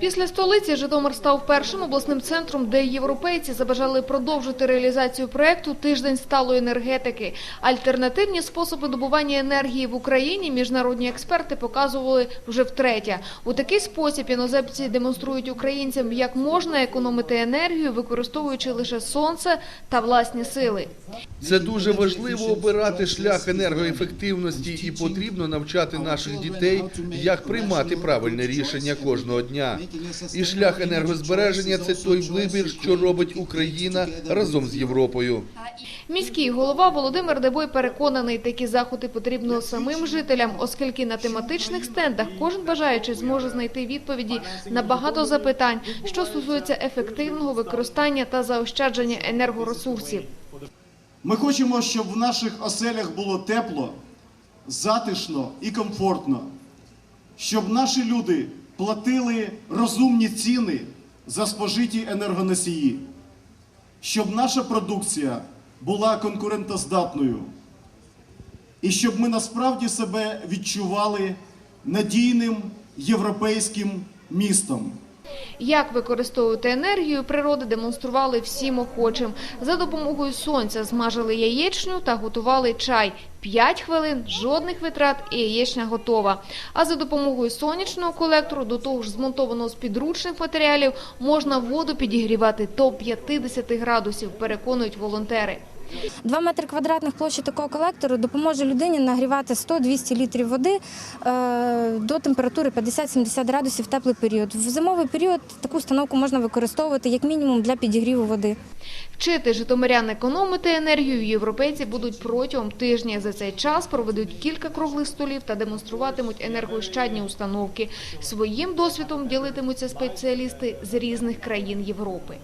Після столиці Житомир став першим обласним центром, де європейці забажали продовжити реалізацію проекту Тиждень сталої енергетики. Альтернативні способи добування енергії в Україні міжнародні експерти показували вже втретє. У такий спосіб іноземці демонструють українцям, як можна економити енергію, використовуючи лише сонце та власні сили. Це дуже важливо обирати шлях енергоефективності і потрібно навчати наших дітей, як приймати правильне рішення кожного дня. І шлях енергозбереження це той вибір, що робить Україна разом з Європою. Міський голова Володимир Дебой переконаний, такі заходи потрібно самим жителям, оскільки на тематичних стендах кожен бажаючий зможе знайти відповіді на багато запитань, що стосується ефективного використання та заощадження енергоресурсів. Ми хочемо, щоб в наших оселях було тепло, затишно і комфортно, щоб наші люди платили розумні ціни за спожиті енергоносії, щоб наша продукція була конкурентоздатною, і щоб ми насправді себе відчували надійним європейським містом. Як використовувати енергію природи демонстрували всім охочим. За допомогою сонця змажили яєчню та готували чай. П'ять хвилин, жодних витрат і яєчня готова. А за допомогою сонячного колектору, до того ж змонтованого з підручних матеріалів, можна воду підігрівати до 50 градусів, переконують волонтери. Два метри квадратних площі такого колектору допоможе людині нагрівати 100-200 літрів води е, до температури 50-70 градусів в теплий період. В зимовий період таку установку можна використовувати як мінімум для підігріву води. Вчити житомирян економити енергію європейці будуть протягом тижня. За цей час проведуть кілька круглих столів та демонструватимуть енергоощадні установки. Своїм досвідом ділитимуться спеціалісти з різних країн Європи.